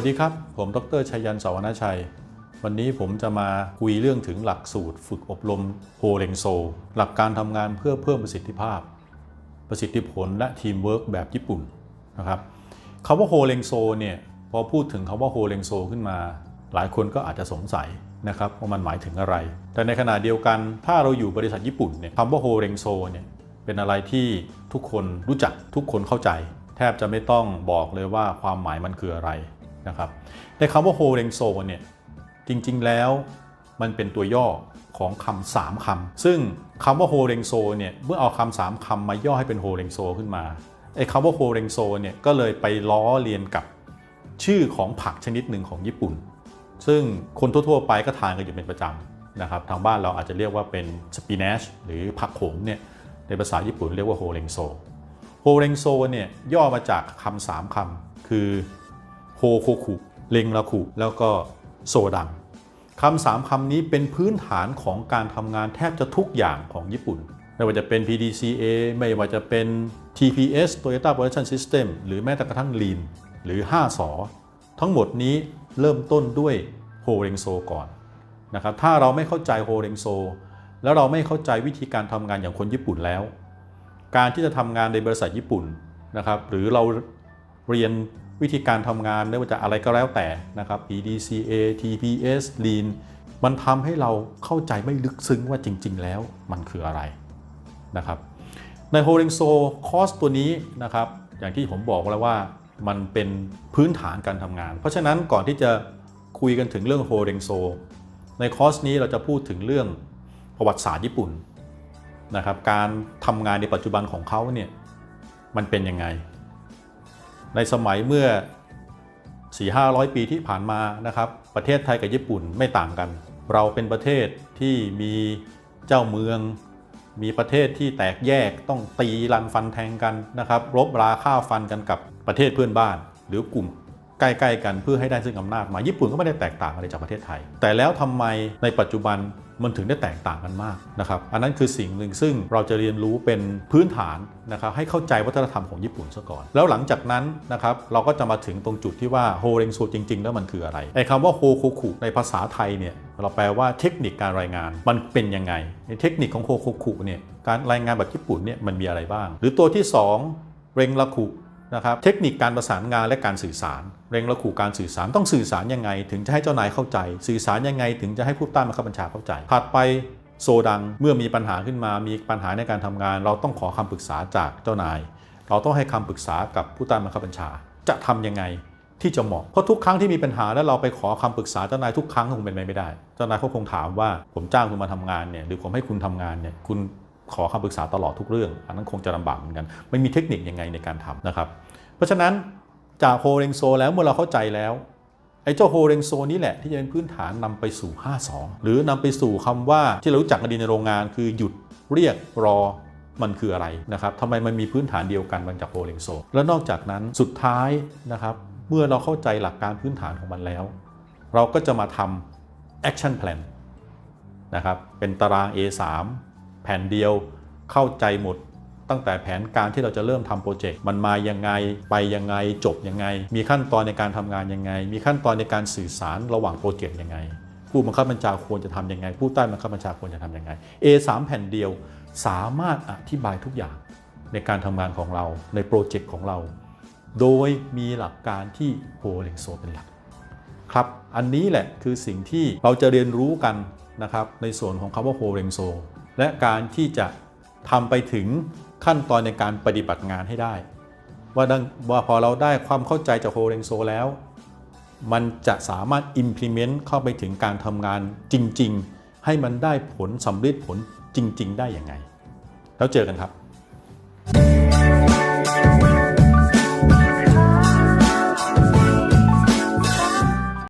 วัสดีครับ ผม ดรชัยยันสวรรณชัย วันนี้ผมจะมาคุยเรื่องถึงหลักสูตร ฝึกอบรมโฮเ e งโซ หลักการทำงานเพื่อเพิ่มประสิทธิภาพ ประสิทธิผลและทีมเวิร์กแบบญี่ปุ่นนะครับคำว่าโฮเ e งโซเนี่ยพอพูดถึงคำว่าโฮเ e งโซขึ้นมา หลายคนก็อาจจะสงสัยนะครับว่ามันหมายถึงอะไร แต่ในขณะเดียวกันถ้าเราอยู่บริษัทญี่ปุ่นเนี่ยคำว่าโฮเ e งโซเนี่ยเป็นอะไรที่ทุกคนรู้จักทุกคนเข้าใจ แทบจะไม่ต้องบอกเลยว่าความหมายมันคืออะไร นะครับในคำว่าโฮเ e งโซเนี่ยจริงๆแล้วมันเป็นตัวย่อของคำสามคำซึ่งคำว่าโฮเ e งโซเนี่ยเมื่อเอาคำสามคำมาย่อให้เป็นโฮเ e งโซขึ้นมาไอ้คำว่าโฮเ e งโซเนี่ยก็เลยไปล้อเลียนกับชื่อของผักชนิดหนึ่งของญี่ปุ่น ซึ่งคนทั่วๆไปก็ทานกันอยู่เป็นประจำนะครับทางบ้านเราอาจจะเรียกว่าเป็นสปินัชหรือผักโขมเนี่ยในภาษาญี่ปุ่นเรียกว่าโฮเรงโซโฮเรงโซเนี่ยย่อมาจากคำสามคำคือ โฮโคคุเรงราคุแล้วก็โซดังคำสามคำนี้เป็นพื้นฐานของการทำงานแทบจะทุกอย่างของญี่ปุ่น ไม่ว่าจะเป็น PDCA ไม่ว่าจะเป็น TPS Toyota Production System หรือแม้แต่กระทั่ง Lean หรือ 5สอทั้งหมดนี้เริ่มต้นด้วยโฮเรงโซก่อนนะครับถ้าเราไม่เข้าใจโฮเรงโซ แล้วเราไม่เข้าใจวิธีการทำงานอย่างคนญี่ปุ่นแล้ว การที่จะทำงานในบริษัทญี่ปุ่นนะครับหรือเราเรียน วิธีการทำงานไม่ว่าจะอะไรก็แล้วแต่นะครับ PDCA TPS Lean มันทำให้เราเข้าใจไม่ลึกซึ้งว่าจริง ๆ แล้วมันคืออะไรนะครับ ในโฮเรงโซคอสตัวนี้นะครับ อย่างที่ผมบอกแล้วว่ามันเป็นพื้นฐานการทำงาน เพราะฉะนั้นก่อนที่จะคุยกันถึงเรื่องโฮเรงโซในคอร์สนี้เราจะพูดถึงเรื่องประวัติศาสตร์ญี่ปุ่นนะครับ การทำงานในปัจจุบันของเขาเนี่ยมันเป็นยังไง ในสมัยเมื่อ 4-500 ปีที่ผ่านมานะครับ ประเทศไทยกับญี่ปุ่นไม่ต่างกัน เราเป็นประเทศที่มีเจ้าเมือง มีประเทศที่แตกแยกต้องตีรันฟันแทงกันนะครับรบราฆ่าฟันกันกับประเทศเพื่อนบ้าน หรือกลุ่มใกล้ๆกันเพื่อให้ได้ซึ่งอำนาจมาญี่ปุ่นก็ไม่ได้แตกต่างอะไรจากประเทศไทย แต่แล้วทำไมในปัจจุบัน มันถึงได้แตกต่างกันมากนะครับอันนั้นคือสิ่งหนึ่งซึ่งเราจะเรียนรู้เป็นพื้นฐานนะครับให้เข้าใจวัฒนธรรมของญี่ปุ่นซะก่อน แล้วหลังจากนั้นนะครับเราก็จะมาถึงตรงจุดที่ว่าโฮเรงโซจริง ๆ แล้วมันคืออะไรไอ้คำว่าโฮโคคุในภาษาไทยเนี่ยเราแปลว่าเทคนิคการรายงานมันเป็นยังไงในเทคนิคของโฮโคคุเนี่ยการรายงานแบบญี่ปุ่นเนี่ยมันมีอะไรบ้าง หรือตัวที่ 2 เรงราคุ นะครับเทคนิคการประสานงานและการสื่อสาร เร่งระขู่การสื่อสารต้องสื่อสารยังไง ถึงจะให้เจ้านายเข้าใจ สื่อสารยังไง ถึงจะให้ผู้ใต้บังคับบัญชาเข้าใจถัดไปโซดังเมื่อมีปัญหาขึ้นมามีปัญหาในการทำงาน เราต้องขอคำปรึกษาจากเจ้านาย เราต้องให้คำปรึกษากับผู้ใต้บังคับบัญชา จะทำยังไงที่จะเหมาะเพราะทุกครั้งที่มีปัญหาแล้วเราไปขอคำปรึกษาเจ้านายทุกครั้งคงเป็นไปไม่ได้ เจ้านายเขาคงถามว่าผมจ้างคุณมาทำงานเนี่ยหรือผมให้คุณทำงานเนี่ยคุณ ขอคำปรึกษาตลอดทุกเรื่อง อันนั้นคงจะลำบากเหมือนกัน ไม่มีเทคนิคยังไงในการทำนะครับ เพราะฉะนั้นจากโฮเรงโซแล้วเมื่อเราเข้าใจแล้วไอ้เจ้าโฮเรงโซนี้แหละที่จะเป็นพื้นฐานนำไปสู่ 52 หรือนำไปสู่คำว่าที่เรารู้จักกันดีในโรงงานคือหยุดเรียกรอมันคืออะไรนะครับทำไมมันมีพื้นฐานเดียวกันมาจากโฮเรงโซ แล้วนอกจากนั้นสุดท้ายนะครับ เมื่อเราเข้าใจหลักการพื้นฐานของมันแล้ว เราก็จะมาทำ action plan นะครับเป็นตาราง A3 แผ่นเดียวเข้าใจหมด ตั้งแต่แผนการที่เราจะเริ่มทำโปรเจกต์มันมายังไง ไปยังไง จบยังไง มีขั้นตอนในการทำงานยังไง มีขั้นตอนในการสื่อสารระหว่างโปรเจกต์ยังไง ผู้บังคับบัญชาควรจะทำยังไง ผู้ใต้บังคับบัญชาควรจะทำยังไง A3 แผ่นเดียวสามารถอธิบายทุกอย่างในการทำงานของเราในโปรเจกต์ของเรา โดยมีหลักการที่โฮเ e งโซเป็นหลักครับ อันนี้แหละคือสิ่งที่เราจะเรียนรู้กันนะครับในส่วนของคำว่าโฮเรงโซ และการที่จะทำไปถึงขั้นตอนในการปฏิบัติงานให้ได้ ว่าว่าพอเราได้ความเข้าใจจากโฮเรงโซแล้ว มันจะสามารถ implement เข้าไปถึงการทำงานจริง ๆ ให้มันได้ผลสำเร็จผลจริง ๆ ได้อย่างไง แล้วเจอกันครับ